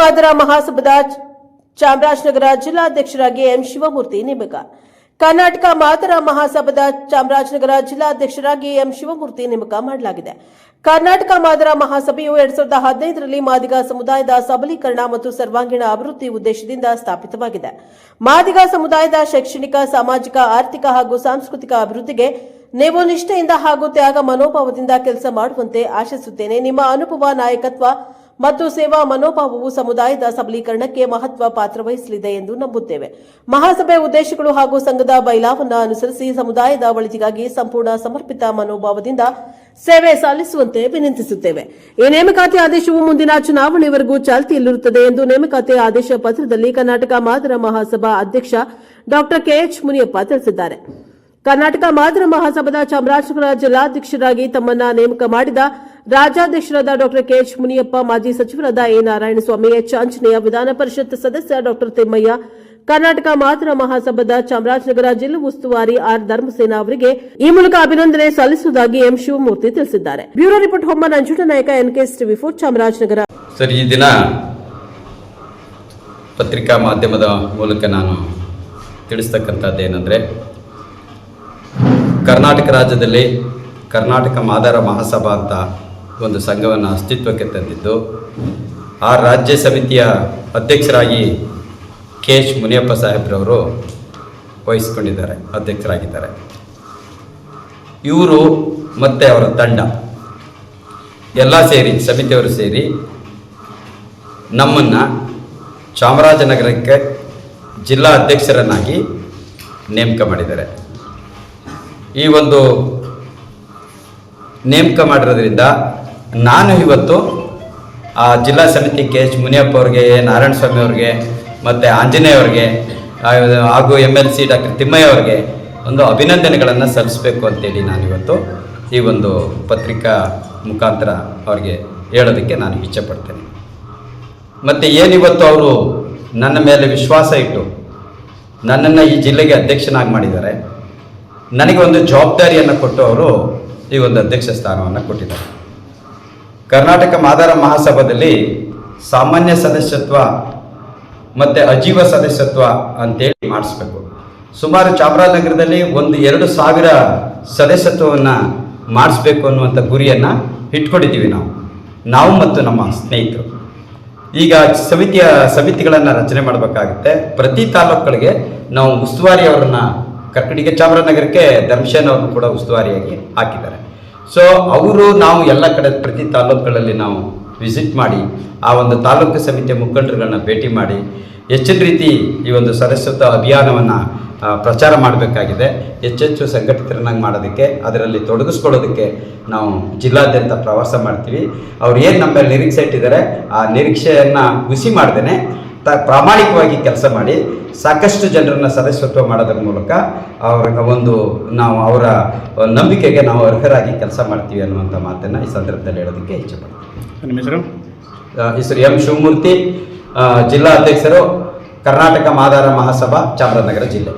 ಮಾದರ ಮಹಾಸಭಾದ ಚಾಮರಾಜನಗರ ಜಿಲ್ಲಾಧ್ಯಕ್ಷರಾಗಿ ಎಂ ಶಿವಮೂರ್ತಿ ನೇಮಕ. ಕರ್ನಾಟಕ ಮಾದರ ಮಹಾಸಭಾದ ಚಾಮರಾಜನಗರ ಜಿಲ್ಲಾಧ್ಯಕ್ಷರಾಗಿ ಎಂ ಶಿವಮೂರ್ತಿ ನೇಮಕ ಮಾಡಲಾಗಿದೆ. ಕರ್ನಾಟಕ ಮಾದರ ಮಹಾಸಭೆಯು ಎರಡ್ ಸಾವಿರದ ಹದಿನೈದರಲ್ಲಿ ಮಾದಿಗ ಸಮುದಾಯದ ಸಬಲೀಕರಣ ಮತ್ತು ಸರ್ವಾಂಗೀಣ ಅಭಿವೃದ್ಧಿ ಉದ್ದೇಶದಿಂದ ಸ್ಥಾಪಿತವಾಗಿದೆ. ಮಾದಿಗ ಸಮುದಾಯದ ಶೈಕ್ಷಣಿಕ, ಸಾಮಾಜಿಕ, ಆರ್ಥಿಕ ಹಾಗೂ ಸಾಂಸ್ಕೃತಿಕ ಅಭಿವೃದ್ಧಿಗೆ ನೀವು ನಿಷ್ಠೆಯಿಂದ ಹಾಗೂ ತ್ಯಾಗ ಮನೋಭಾವದಿಂದ ಕೆಲಸ ಮಾಡುವಂತೆ ಆಶಿಸುತ್ತೇನೆ. ನಿಮ್ಮ ಅನುಭವ, ನಾಯಕತ್ವ ಮತ್ತು ಸೇವಾ ಮನೋಭಾವವು ಸಮುದಾಯದ ಸಬಲೀಕರಣಕ್ಕೆ ಮಹತ್ವ ಪಾತ್ರ ವಹಿಸಲಿದೆ ಎಂದು ನಂಬುತ್ತೇವೆ. ಮಹಾಸಭೆ ಉದ್ದೇಶಗಳು ಹಾಗೂ ಸಂಘದ ಬೈಲಾವನ್ನ ಅನುಸರಿಸಿ ಸಮುದಾಯದ ಒಳಿತಿಗಾಗಿ ಸಂಪೂರ್ಣ ಸಮರ್ಪಿತ ಮನೋಭಾವದಿಂದ ಸೇವೆ ಸಲ್ಲಿಸುವಂತೆ ವಿನಂತಿಸುತ್ತೇವೆ. ಈ ನೇಮಕಾತಿ ಆದೇಶವು ಮುಂದಿನ ಚುನಾವಣೆವರೆಗೂ ಚಾಲ್ತಿಯಲ್ಲಿರುತ್ತದೆ ಎಂದು ನೇಮಕಾತಿ ಆದೇಶ ಪತ್ರದಲ್ಲಿ ಕರ್ನಾಟಕ ಮಾದರ ಮಹಾಸಭಾ ಅಧ್ಯಕ್ಷ ಡಾ. ಕೆಎಚ್ ಮುನಿಯಪ್ಪ ತಿಳಿಸಿದ್ದಾರೆ. ಕರ್ನಾಟಕ ಮಾದರ ಮಹಾಸಭಾದ ಚಾಮರಾಜನಗರ ಜಿಲ್ಲಾಧ್ಯಕ್ಷರಾಗಿ ತಮ್ಮನ್ನ ನೇಮಕ ಮಾಡಿದ ರಾಜ್ಯಾಧ್ಯಕ್ಷರಾದ ಡಾ ಕೆಎಚ್ ಮುನಿಯಪ್ಪ, ಮಾಜಿ ಸಚಿವರಾದ ಎ ನಾರಾಯಣಸ್ವಾಮಿ, ಎಚ್ ಆಂಜನೇಯ ವಿಧಾನ ಪರಿಷತ್ ಸದಸ್ಯ ಡಾ ತಿಮ್ಮಯ್ಯ, ಕರ್ನಾಟಕ ಮಾದರ ಮಹಾಸಭಾದ ಚಾಮರಾಜನಗರ ಜಿಲ್ಲಾ ಉಸ್ತುವಾರಿ ಆರ್ ಧರ್ಮಸೇನಾ ಅವರಿಗೆ ಈ ಮೂಲಕ ಅಭಿನಂದನೆ ಸಲ್ಲಿಸುವುದಾಗಿ ಎಂ ಶಿವಮೂರ್ತಿ ತಿಳಿಸಿದ್ದಾರೆ. Bureau report Homma Nanjunda Nayaka, NKS TV four, Chamarajanagar. Sir, ಈ ದಿನ ಪತ್ರಿಕಾ ಮಾಧ್ಯಮದ ಮೂಲಕ ನಾನು ತಿಳಿಸ್ತಕ್ಕಂಥದ್ದೇನೆಂದರೆ ಕರ್ನಾಟಕ ರಾಜ್ಯದಲ್ಲಿ ಕರ್ನಾಟಕ ಮಾದರ ಮಹಾಸಭಾ ಅಂತ ಒಂದು ಸಂಘವನ್ನು ಅಸ್ತಿತ್ವಕ್ಕೆ ತಂದಿದ್ದು, ಆ ರಾಜ್ಯ ಸಮಿತಿಯ ಅಧ್ಯಕ್ಷರಾಗಿ ಕೆ ಎಚ್ ಮುನಿಯಪ್ಪ ಸಾಹೇಬ್ರವರು ವಹಿಸಿಕೊಂಡಿದ್ದಾರೆ, ಅಧ್ಯಕ್ಷರಾಗಿದ್ದಾರೆ. ಇವರು ಮತ್ತು ಅವರ ತಂಡ, ಎಲ್ಲ ಸೇರಿ, ಸಮಿತಿಯವರು ಸೇರಿ ನಮ್ಮನ್ನು ಚಾಮರಾಜನಗರಕ್ಕೆ ಜಿಲ್ಲಾ ಅಧ್ಯಕ್ಷರನ್ನಾಗಿ ನೇಮಕ ಮಾಡಿದ್ದಾರೆ. ಈ ಒಂದು ನೇಮಕ ಮಾಡಿರೋದ್ರಿಂದ ನಾನು ಇವತ್ತು ಆ ಜಿಲ್ಲಾ ಸಮಿತಿ ಕೆ ಎಚ್ ಮುನಿಯಪ್ಪ ಅವ್ರಿಗೆ, ನಾರಾಯಣ ಸ್ವಾಮಿ ಅವ್ರಿಗೆ, ಮತ್ತು ಆಂಜನೇಯ ಅವ್ರಿಗೆ ಹಾಗೂ M L C doctor Thimmaiah ಅವ್ರಿಗೆ ಒಂದು ಅಭಿನಂದನೆಗಳನ್ನು ಸಲ್ಲಿಸಬೇಕು ಅಂತೇಳಿ ನಾನಿವತ್ತು ಈ ಒಂದು ಪತ್ರಿಕಾ ಮುಖಾಂತರ ಅವ್ರಿಗೆ ಹೇಳೋದಕ್ಕೆ ನಾನು ಇಚ್ಛೆಪಡ್ತೇನೆ. ಮತ್ತು ಏನಿವತ್ತು ಅವರು ನನ್ನ ಮೇಲೆ ವಿಶ್ವಾಸ ಇಟ್ಟು ನನ್ನನ್ನು ಈ ಜಿಲ್ಲೆಗೆ ಅಧ್ಯಕ್ಷನಾಗಿ ಮಾಡಿದ್ದಾರೆ. ನನಗೆ ಒಂದು ಜವಾಬ್ದಾರಿಯನ್ನು ಕೊಟ್ಟು ಅವರು ಈ ಒಂದು ಅಧ್ಯಕ್ಷ ಸ್ಥಾನವನ್ನು ಕೊಟ್ಟಿದ್ದಾರೆ. ಕರ್ನಾಟಕ ಮಾದಾರ ಮಹಾಸಭಾದಲ್ಲಿ ಸಾಮಾನ್ಯ ಸದಸ್ಯತ್ವ ಮತ್ತು ಅಜೀವ ಸದಸ್ಯತ್ವ ಅಂತೇಳಿ ಮಾಡಿಸ್ಬೇಕು. ಸುಮಾರು ಚಾಮರಾಜನಗರದಲ್ಲಿ ಒಂದು ಎರಡು ಸಾವಿರ ಸದಸ್ಯತ್ವವನ್ನು ಮಾಡಿಸ್ಬೇಕು ಅನ್ನುವಂಥ ಗುರಿಯನ್ನು ಇಟ್ಕೊಂಡಿದ್ದೀವಿ ನಾವು. ನಾವು ಮತ್ತು ನಮ್ಮ ಸ್ನೇಹಿತರು. ಈಗ ಸಮಿತಿಯ ಸಮಿತಿಗಳನ್ನು ರಚನೆ ಮಾಡಬೇಕಾಗುತ್ತೆ. ಪ್ರತಿ ತಾಲೂಕುಗಳಿಗೆ ನಾವು ಉಸ್ತುವಾರಿ ಕಟ್ಟಡಿಗೆ ಕರ್ಕಡಿಗೆ ಚಾಮರಾಜನಗರಕ್ಕೆ ದಂಶನ್ ಅವ್ರನ್ನು ಕೂಡ ಉಸ್ತುವಾರಿಯಾಗಿ ಹಾಕಿದ್ದಾರೆ. ಸೊ ಅವರು ನಾವು ಎಲ್ಲ ಕಡೆ ಪ್ರತಿ ತಾಲೂಕುಗಳಲ್ಲಿ ನಾವು ವಿಸಿಟ್ ಮಾಡಿ, ಆ ಒಂದು ತಾಲೂಕು ಸಮಿತಿಯ ಮುಖಂಡರುಗಳನ್ನ ಭೇಟಿ ಮಾಡಿ ಹೆಚ್ಚಿನ ರೀತಿ ಈ ಒಂದು ಸದಸ್ಯತ್ವ ಅಭಿಯಾನವನ್ನು ಪ್ರಚಾರ ಮಾಡಬೇಕಾಗಿದೆ. ಹೆಚ್ಚೆಚ್ಚು ಸಂಘಟಿತರನ್ನಾಗಿ ಮಾಡೋದಕ್ಕೆ, ಅದರಲ್ಲಿ ತೊಡಗಿಸ್ಕೊಳ್ಳೋದಕ್ಕೆ ನಾವು ಜಿಲ್ಲಾದ್ಯಂತ ಪ್ರವಾಸ ಮಾಡ್ತೀವಿ. ಅವ್ರು ಏನು ನಮ್ಮ ಮೇಲೆ ನಿರೀಕ್ಷೆ ಇಟ್ಟಿದ್ದಾರೆ, ಆ ನಿರೀಕ್ಷೆಯನ್ನು ಹುಸಿ ಮಾಡ್ದೇನೆ ತ ಪ್ರಾಮಾಣಿಕವಾಗಿ ಕೆಲಸ ಮಾಡಿ ಸಾಕಷ್ಟು ಜನರನ್ನು ಸದಸ್ಯತ್ವ ಮಾಡೋದ್ರ ಮೂಲಕ ಅವರ ಒಂದು ನಾವು ಅವರ ನಂಬಿಕೆಗೆ ನಾವು ಅರ್ಹರಾಗಿ ಕೆಲಸ ಮಾಡ್ತೀವಿ ಅನ್ನುವಂಥ ಮಾತನ್ನು ಈ ಸಂದರ್ಭದಲ್ಲಿ ಹೇಳೋದಕ್ಕೆ ಹೆಸರು? ಆ, ಹೆಸರು ಎಂ ಶಿವಮೂರ್ತಿ ಜಿಲ್ಲಾ ಅಧ್ಯಕ್ಷರು ಕರ್ನಾಟಕ ಮಾದಾರ ಮಹಾಸಭಾ ಚಾಮರಾಜನಗರ ಜಿಲ್ಲೆ.